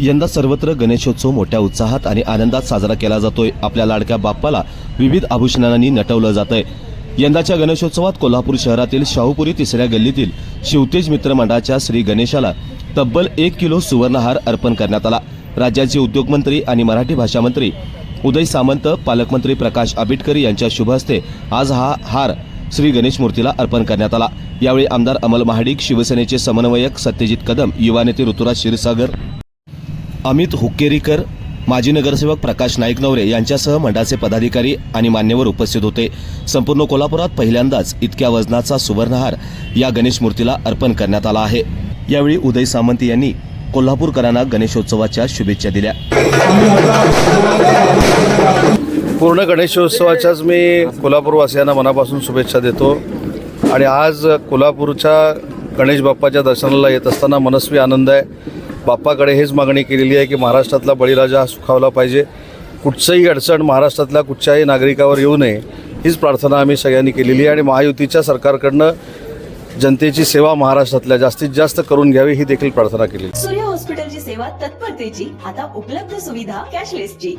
यंदा सर्वत्र गणेशोत्सव मोठ्या उत्साहात आणि आनंदात साजरा केला जातोय. आपल्या लाडक्या बाप्पाला विविध आभूषणांनी नटवलं जातंय. यंदाच्या गणेशोत्सवात कोल्हापूर शहरातील शाहूपुरी तिसऱ्या गल्लीतील शिवतेज मित्र मंडळाच्या श्री गणेशाला तब्बल एक किलो सुवर्णहार अर्पण करण्यात आला. राज्याचे उद्योगमंत्री आणि मराठी भाषा मंत्री उदय सामंत पालकमंत्री प्रकाश आबिटकर यांच्या शुभ हस्ते आज हा हार श्री गणेश मूर्तीला अर्पण करण्यात आला. यावेळी आमदार अमल महाडिक शिवसेनेचे समन्वयक सत्यजित कदम युवा नेते ऋतुराज क्षीरसागर अमित हुक्केरीकर माजी नगरसेवक प्रकाश नाईक नवरे यांच्यासह मंडळाचे पदाधिकारी आणि मान्यवर उपस्थित होते. संपूर्ण कोल्हापुरात पहिल्यांदाच इतक्या वजनाचा सुवर्णहार या गणेश मूर्तीला अर्पण करण्यात आला आहे. यावेळी उदय सामंत यांनी कोल्हापूरकरांना गणेशोत्सवाच्या शुभेच्छा दिल्या. पूर्ण गणेशोत्सवाच्याच मी कोल्हापूरवासियांना मनापासून शुभेच्छा देतो. आणि आज कोल्हापूरच्या गणेश बाप्पाच्या दर्शनाला येत असताना मनस्वी आनंद आहे. बाप्पाकडे हेच मागणी केलेली आहे की महाराष्ट्रातला बळीराजा हा सुखावला पाहिजे. कुठचंही अडचण महाराष्ट्रातल्या कुठच्याही नागरिकावर येऊ नये हीच प्रार्थना आम्ही सगळ्यांनी केलेली आहे आणि महायुतीच्या सरकारकडनं जनतेची सेवा महाराष्ट्रातल्या जास्तीत जास्त करून घ्यावी ही देखील प्रार्थना केली सूर्य हॉस्पिटलची सेवा तत्परतेची आता उपलब्ध सुविधा कॅशलेसची.